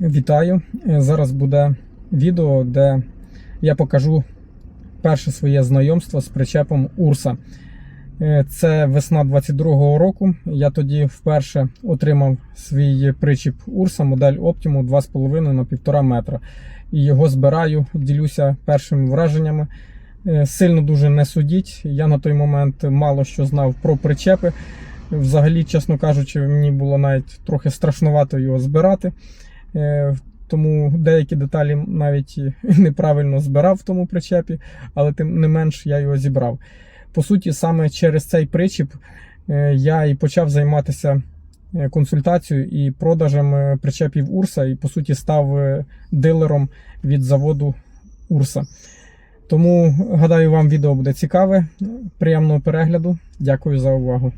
Вітаю! Е, Зараз буде відео, де я покажу перше своє знайомство з причепом Урса. Е, Це весна 22-го року. Я тоді вперше отримав свій причіп Урса, модель Optimum 2,5 на 1,5 метра. І його збираю, ділюся першими враженнями. Е, Сильно дуже не судіть. Я на той момент мало що знав про причепи. Взагалі, чесно кажучи, мені було навіть трохи страшнувато його збирати. Е, Тому деякі деталі навіть неправильно збирав в тому причепі, але тим не менш я його зібрав. По суті, саме через цей причіп е, я і почав займатися е, консультацією і продажем причепів Урса, і по суті став дилером від заводу Урса. Тому гадаю, вам відео буде цікаве. Приємного перегляду. Дякую за увагу.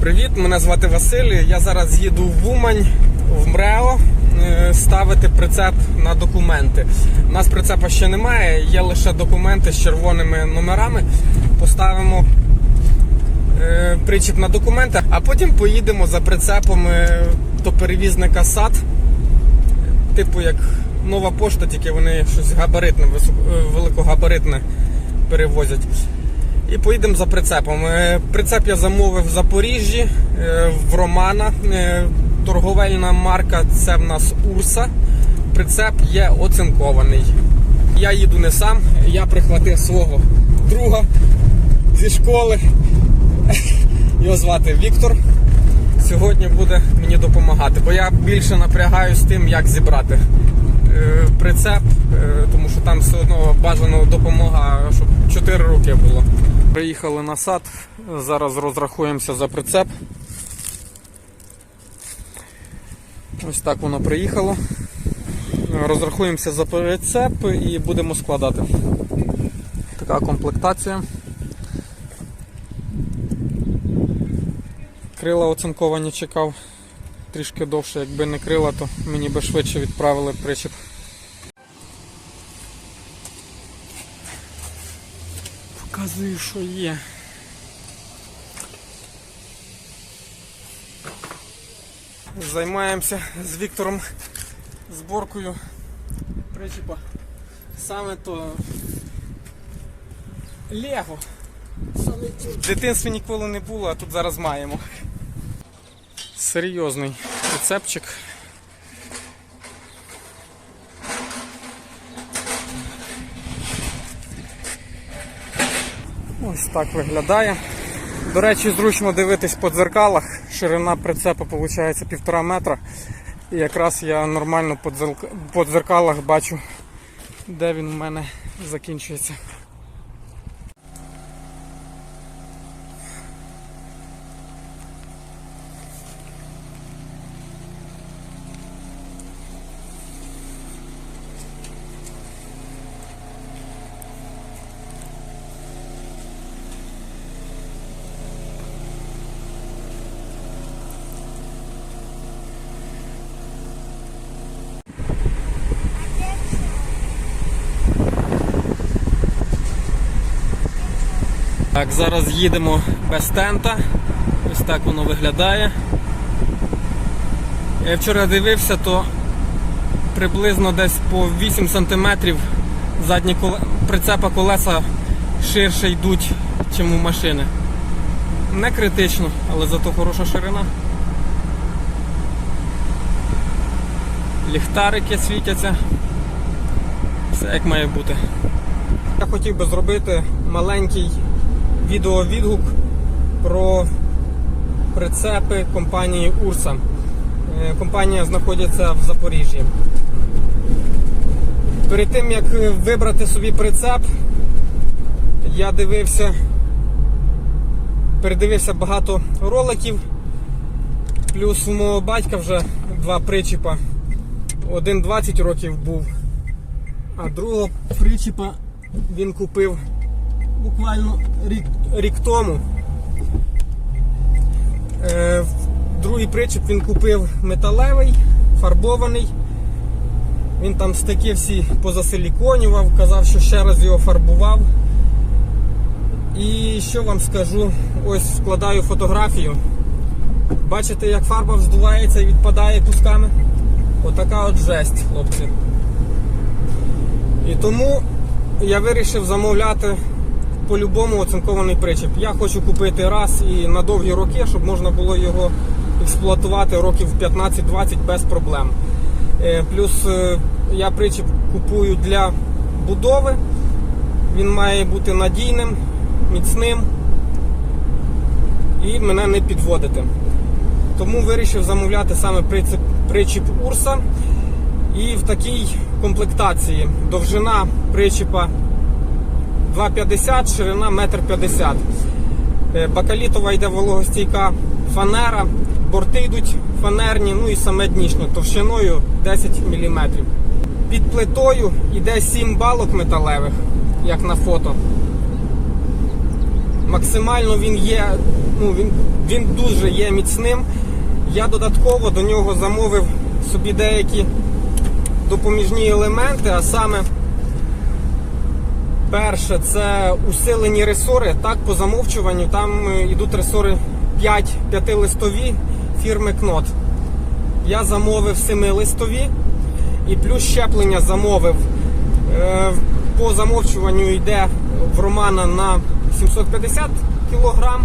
Привіт, мене звати Василь. Я зараз їду в Умань в МРЕО е, ставити прицеп на документи. У нас прицепа ще немає, є лише документи з червоними номерами. Поставимо е, причіп на документи, а потім поїдемо за прицепом е, до перевізника САД. Типу як нова пошта, тільки вони щось габаритне, е, великогабаритне перевозять. І поїдемо за прицепом. Е, Прицеп я замовив в Запоріжжі е, в Романа. Е, Торговельна марка це в нас Урса. Прицеп є оцинкований. Я їду не сам, я прихватив свого друга зі школи. Його звати Віктор. Сьогодні буде мені допомагати, бо я більше напрягаюсь тим, як зібрати прицеп, тому що там все одно бажано допомога, щоб 4 роки було. Приїхали на сад, зараз розрахуємося за прицеп. Ось так воно приїхало. Розрахуємося за прицеп і будемо складати. Така комплектація. Крила оцинковані чекав трішки довше, якби не крила, то мені би швидше відправили причіп. Показую, що є. Займаємося з Віктором зборкою причіпа. Саме то Лего. В дитинстві ніколи не було, а тут зараз маємо. Серйозний рецепчик. Ось так виглядає. До речі, зручно дивитись по дзеркалах. Ширина прицепу виходить півтора метра. І якраз я нормально по дзеркалах бачу, де він у мене закінчується. Так, зараз їдемо без тента. Ось так воно виглядає. Я вчора дивився, то приблизно десь по 8 см задні коле... прицепа колеса ширше йдуть, ніж у машини. Не критично, але зато хороша ширина. Ліхтарики світяться. Все як має бути. Я хотів би зробити маленький відеовідгук про прицепи компанії Урса. Е, Компанія знаходиться в Запоріжжі. Перед тим як вибрати собі прицеп, я дивився, передивився багато роликів. Плюс у мого батька вже два причіпа. Один 20 років був, а другого причіпа він купив буквально рік, рік тому. Е, другий причіп він купив металевий, фарбований. Він там стики всі позасиліконював, казав, що ще раз його фарбував. І що вам скажу? Ось складаю фотографію. Бачите, як фарба вздувається і відпадає кусками? Отака от жесть, хлопці. І тому я вирішив замовляти по-любому оцинкований причеп. Я хочу купити раз і на довгі роки, щоб можна було його експлуатувати років 15-20 без проблем. Е, Плюс е, я причеп купую для будови. Він має бути надійним, міцним і мене не підводити. Тому вирішив замовляти саме прицеп, причіп Урса. І в такій комплектації довжина причіпа 2,50, ширина 1,50 м. Е, Бакалітова йде вологостійка фанера, борти йдуть фанерні, ну і саме днішнє товщиною 10 мм. Під плитою йде 7 балок металевих, як на фото. Максимально він є, ну він, він дуже є міцним. Я додатково до нього замовив собі деякі допоміжні елементи, а саме перше це усилені ресори. Так, по замовчуванню там е, йдуть ресори 5 п'ятилистові фірми Knot. Я замовив 7-листові і плюс щеплення замовив. Е, По замовчуванню йде в Романа на 750 кг.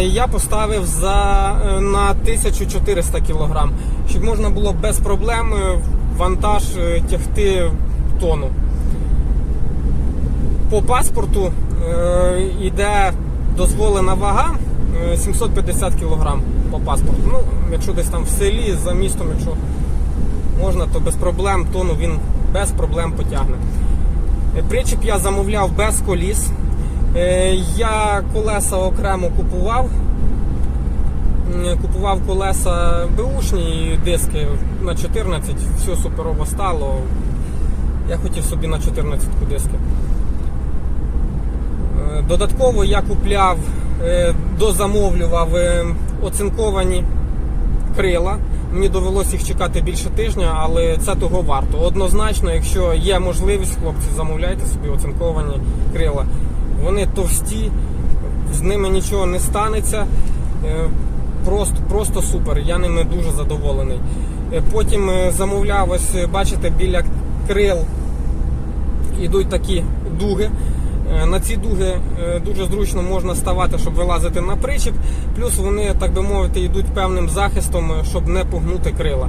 Я поставив за, е, на 1400 кг, щоб можна було без проблем е, вантаж е, тягти тонну. По паспорту е, йде дозволена вага е, 750 кг по паспорту. Ну, якщо десь там в селі, за містом, якщо можна, то без проблем тонну він без проблем потягне. Е, Причіп я замовляв без коліс. Е, Я колеса окремо купував. Купував колеса беушні диски на 14, все суперово стало. Я хотів собі на 14 диски. Додатково я купляв, е, дозамовлював е, оцинковані крила. Мені довелося їх чекати більше тижня, але це того варто. Однозначно, якщо є можливість, хлопці, замовляйте собі оцинковані крила. Вони товсті, з ними нічого не станеться. Е, Просто, просто супер. Я ними дуже задоволений. Потім замовляв, ось бачите, біля крил йдуть такі дуги. Е, На ці дуги е, дуже зручно можна ставати, щоб вилазити на причіп. Плюс вони, так би мовити, йдуть певним захистом, е, щоб не погнути крила.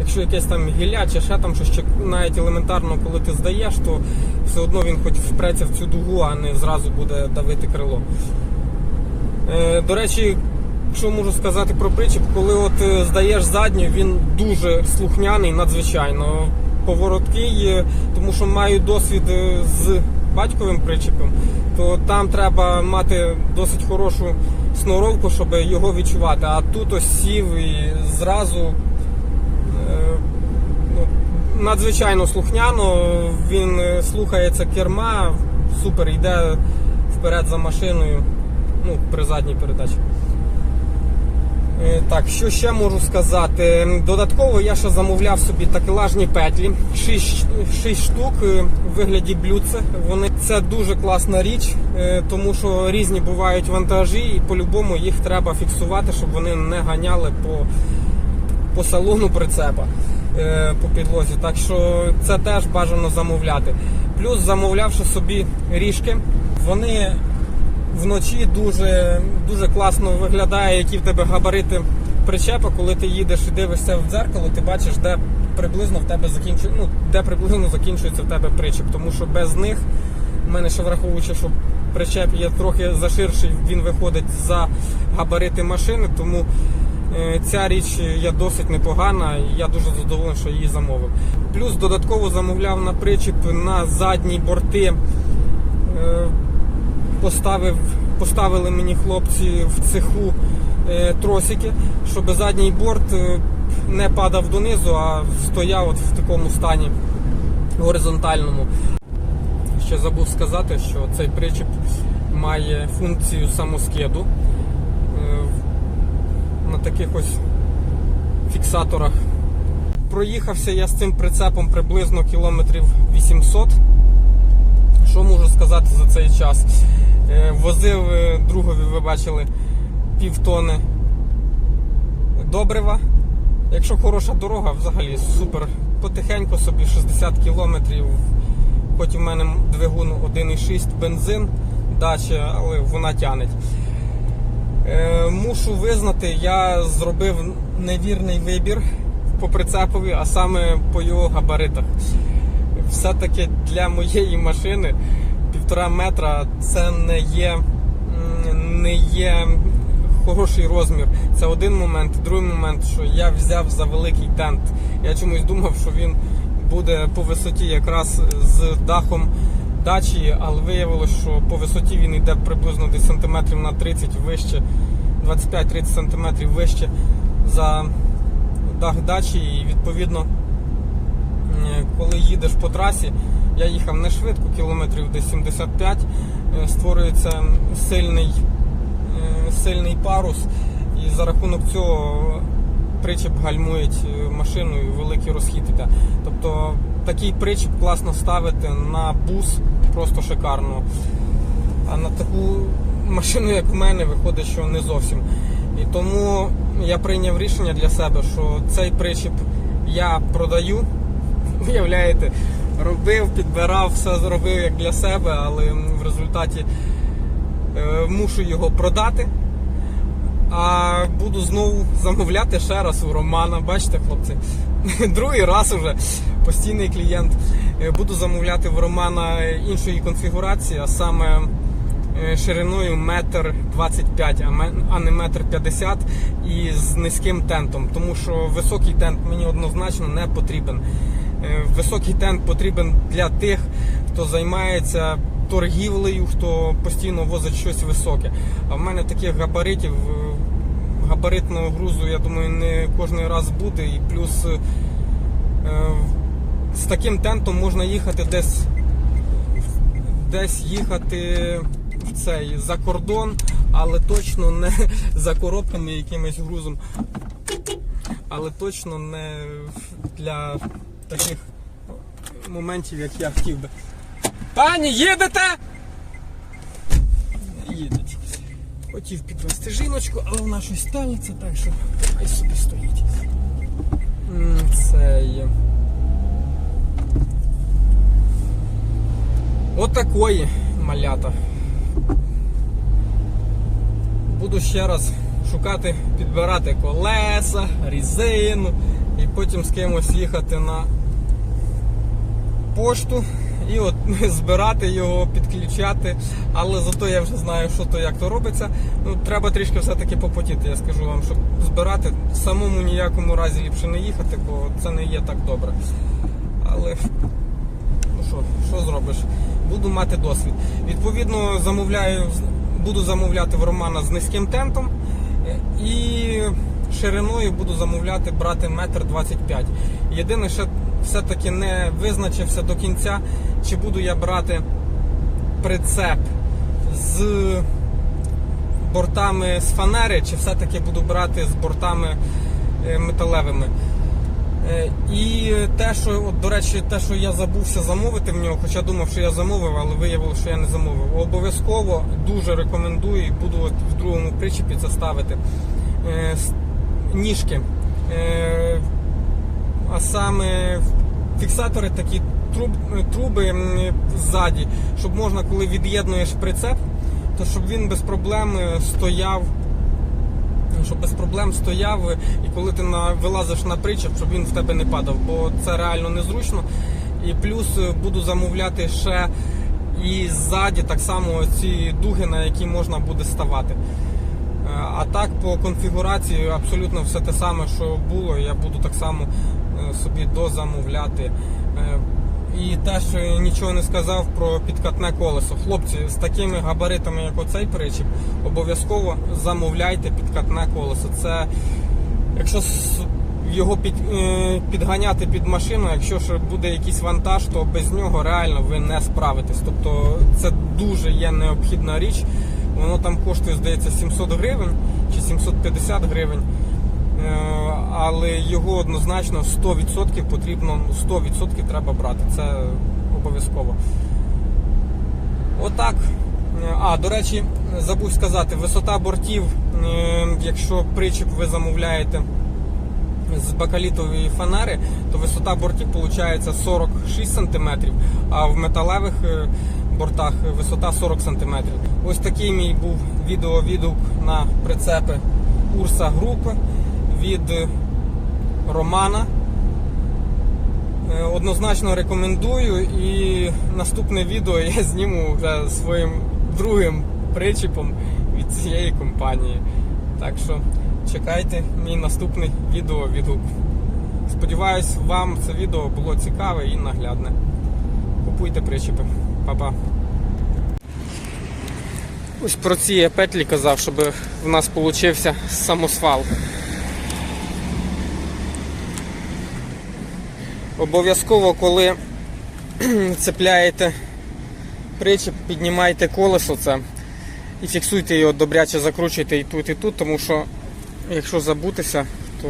Якщо якесь там гілля чи ще там щось, чи навіть елементарно, коли ти здаєш, то все одно він хоч впреться в цю дугу, а не зразу буде давити крило. До речі, що можу сказати про причіп, коли от здаєш задню, він дуже слухняний, надзвичайно повороткий, тому що маю досвід з батьковим причепом, то там треба мати досить хорошу сноровку, щоб його відчувати. А тут ось сів і зразу е, ну, надзвичайно слухняно, він е, слухається керма, супер, йде вперед за машиною, ну, при задній передачі. Е, Так, що ще можу сказати? Додатково я ще замовляв собі такелажні петлі, 6, 6 штук е, в вигляді блюдце. Вони це дуже класна річ, е, тому що різні бувають вантажі, і по-любому їх треба фіксувати, щоб вони не ганяли по, по салону прицепа е, по підлозі. Так що це теж бажано замовляти. Плюс замовлявши собі ріжки, вони вночі дуже, дуже класно виглядає, які в тебе габарити причепа, коли ти їдеш і дивишся в дзеркало, ти бачиш, де приблизно в тебе закінчує, ну, де приблизно закінчується в тебе причеп. Тому що без них, в мене ще враховуючи, що причеп є трохи заширший, він виходить за габарити машини, тому е, ця річ є досить непогана, і я дуже задоволений, що її замовив. Плюс додатково замовляв на причіп на задні борти. Поставив, поставили мені хлопці в цеху е, тросики, щоб задній борт е, не падав донизу, а стояв от в такому стані горизонтальному. Ще забув сказати, що цей причіп має функцію самоскиду. Е, на таких ось фіксаторах. Проїхався я з цим прицепом приблизно кілометрів 800. Що можу сказати за цей час? Е, Возив е, другові, ви бачили, півтони добрива Якщо хороша дорога, взагалі супер. Потихеньку собі 60 кілометрів. Хоч у мене двигун 1,6 бензин, дача, але вона тянеть. Е, мушу визнати, я зробив невірний вибір по прицепові, а саме по його габаритах. Все-таки для моєї машини півтора метра це не є, не є хороший розмір. Це один момент. Другий момент, що я взяв за великий тент. Я чомусь думав, що він буде по висоті якраз з дахом дачі, але виявилося, що по висоті він йде приблизно десь сантиметрів на 30 вище, 25-30 сантиметрів вище за дах дачі, і відповідно, коли їдеш по трасі, я їхав не швидко, кілометрів десь 75, е, створюється сильний, е, сильний парус, і за рахунок цього причіп гальмує е, машину і великий розхід іде. Тобто такий причіп класно ставити на бус, просто шикарно. А на таку машину, як в мене, виходить, що не зовсім. І тому я прийняв рішення для себе, що цей причіп я продаю. Уявляєте, робив, підбирав, все зробив як для себе, але в результаті е, мушу його продати. А буду знову замовляти ще раз у Романа. Бачите, хлопці, другий раз уже постійний клієнт. Е, Буду замовляти в Романа іншої конфігурації, а саме е, шириною метр 25, а не метр 50 і з низьким тентом, тому що високий тент мені однозначно не потрібен. Е, Високий тент потрібен для тих, хто займається торгівлею, хто постійно возить щось високе. А в мене таких габаритів, е, габаритного грузу, я думаю, не кожен раз буде. І плюс е, з таким тентом можна їхати десь, десь їхати в цей за кордон, але точно не за коробками якимось грузом. Але точно не для таких моментів, як я хотів би. Пані, їдете? Їдуть. Хотів підвести жіночку, але вона щось станеться, так що хай собі стоїть. Це є. Отакої малята. Буду ще раз шукати, підбирати колеса, різину і потім з кимось їхати на пошту і от збирати його, підключати. Але зато я вже знаю, що то як то робиться. Ну, треба трішки все-таки попотіти, я скажу вам, щоб збирати. Самому ніякому разі ліпше не їхати, бо це не є так добре. Але ну що, що зробиш? Буду мати досвід. Відповідно, замовляю, буду замовляти в Романа з низьким темпом е, і шириною буду замовляти брати метр 25. Єдине, що все-таки не визначився до кінця, чи буду я брати прицеп з бортами з фанери, чи все-таки буду брати з бортами е, металевими. Е, І те, що, от, до речі, те, що я забувся замовити в нього, хоча думав, що я замовив, але виявилося, що я не замовив. Обов'язково дуже рекомендую і буду от в другому причепі це ставити. Е, Ніжки. Е, А саме фіксатори такі труб, труби ззаді, щоб можна, коли від'єднуєш прицеп, то щоб він без проблем е, стояв щоб без проблем стояв, і коли ти на, вилазиш на причеп, щоб він в тебе не падав, бо це реально незручно. І плюс е, буду замовляти ще і ззаді так само ці дуги, на які можна буде ставати. Е, А так по конфігурації абсолютно все те саме, що було. Я буду так само е, собі дозамовляти. Е, І теж е, нічого не сказав про підкатне колесо. Хлопці, з такими габаритами, як оцей причіп, обов'язково замовляйте підкатне колесо. Це якщо його під, е, підганяти під машину, якщо ж буде якийсь вантаж, то без нього реально ви не справитесь. Тобто це дуже є необхідна річ. Воно там коштує, здається, 700 гривень чи 750 гривень. Е, Але його однозначно 100% потрібно, 100% треба брати. Це обов'язково. Отак. Е, А, до речі, забув сказати, висота бортів, е, якщо причіп ви замовляєте з бакалітової фанери, то висота бортів виходить 46 см, а в металевих бортах висота 40 см. Ось такий мій був відеовідгук на прицепи Урса Групи від Романа. Е, Однозначно рекомендую і наступне відео я зніму вже своїм другим причіпом від цієї компанії. Так що чекайте мій наступний відео відгук. Сподіваюсь, вам це відео було цікаве і наглядне. Купуйте причіпи. Па-па. Ось про ці я петлі казав, щоб в нас получився самосвал. Обов'язково, коли цепляєте причіп, піднімайте колесо це і фіксуйте його добряче, закручуйте і тут, і тут, тому що якщо забутися, то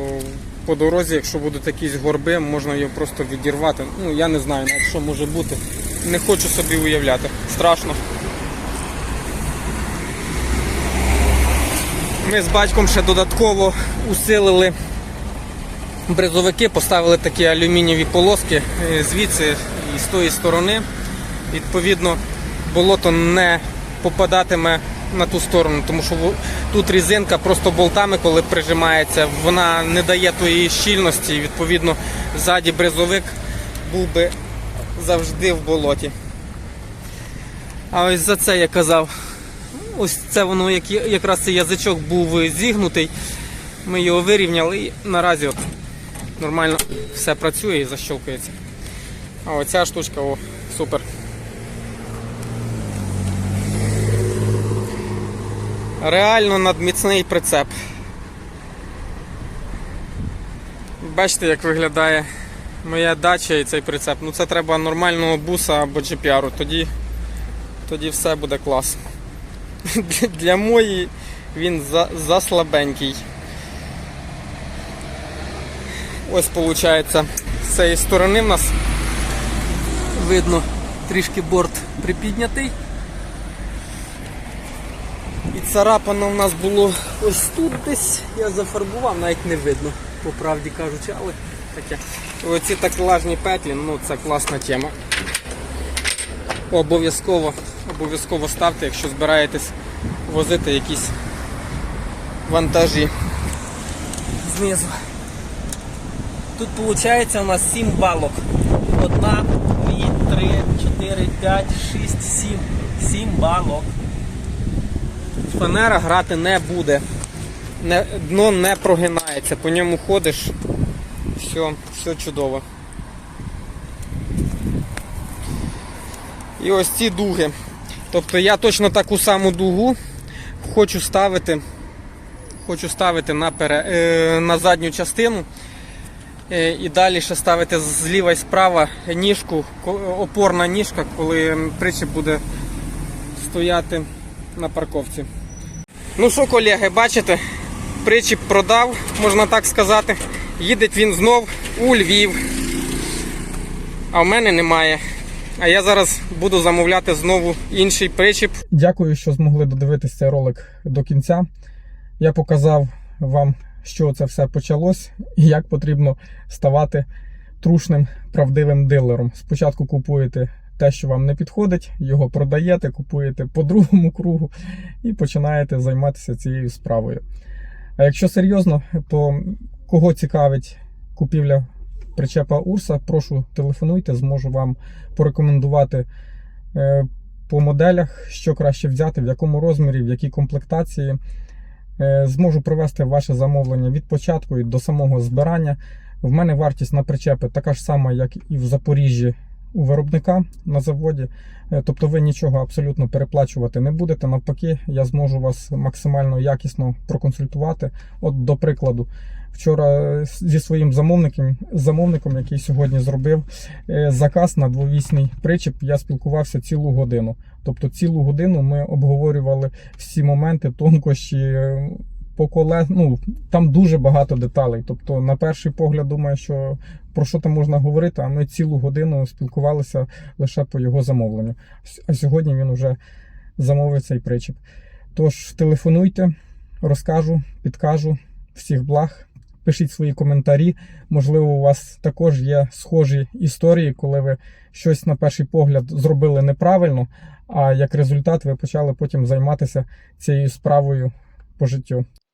по дорозі, якщо будуть якісь горби, можна його просто відірвати. Ну, я не знаю, навіть що може бути. Не хочу собі уявляти. Страшно. Ми з батьком ще додатково усилили бризовики, поставили такі алюмінієві полоски е, звідси і з тої сторони. Відповідно, болото не попадатиме на ту сторону, тому що тут різинка просто болтами, коли прижимається, вона не дає тої щільності. і, Відповідно, ззаді бризовик був би завжди в болоті. А ось за це я казав. Ось це воно як, якраз цей язичок був зігнутий. Ми його вирівняли і наразі нормально все працює і защелкується. А оця штучка о, супер. Реально надміцний прицеп. Бачите, як виглядає моя дача і цей прицеп. Ну це треба нормального буса або GPR, тоді, тоді все буде клас. Для- моєї він за, заслабенький. Ось виходить, з цієї сторони в нас видно трішки борт припіднятий. І царапано в нас було ось тут десь. Я зафарбував, навіть не видно, по правді кажучи, але таке. Оці таклажні петлі, ну це класна тема. Обов'язково, обов'язково ставте, якщо збираєтесь возити якісь вантажі. Знизу. Тут виходить у нас 7 балок. Одна, дві, три, чотири, п'ять, шість, сім. Сім балок. Фанера грати не буде. Не, дно не прогинається, по ньому ходиш. Все, все чудово. І ось ці дуги. Тобто я точно таку саму дугу хочу ставити, хочу ставити на, пере, е, на задню частину. Е, І далі ще ставити зліва і справа ніжку, опорна ніжка, коли причіп буде стояти на парковці. Ну що, колеги, бачите, причіп продав, можна так сказати. Їде він знов у Львів. А в мене немає. А я зараз буду замовляти знову інший причіп. Дякую, що змогли додивитися цей ролик до кінця. Я показав вам, що це все почалось і як потрібно ставати трушним правдивим дилером. Спочатку купуєте те, що вам не підходить, його продаєте, купуєте по другому кругу і починаєте займатися цією справою. А якщо серйозно, то кого цікавить купівля причепа Урса, прошу телефонуйте, зможу вам порекомендувати е, по моделях, що краще взяти, в якому розмірі, в якій комплектації. Е, Зможу провести ваше замовлення від початку і до самого збирання. В мене вартість на причепи така ж сама, як і в Запоріжжі у виробника на заводі. Е, Тобто ви нічого абсолютно переплачувати не будете. Навпаки, я зможу вас максимально якісно проконсультувати. От, до прикладу, вчора зі своїм замовником, замовником, який сьогодні зробив е, заказ на двовісний причіп, я спілкувався цілу годину. Тобто цілу годину ми обговорювали всі моменти, тонкощі. По коле... ну, там дуже багато деталей. Тобто, на перший погляд, думаю, що про що там можна говорити, а ми цілу годину спілкувалися лише по його замовленню. А сьогодні він вже замовив цей причіп. Тож телефонуйте, розкажу, підкажу. Всіх благ. пишіть свої коментарі. Можливо, у вас також є схожі історії, коли ви щось на перший погляд зробили неправильно, а як результат ви почали потім займатися цією справою по життю.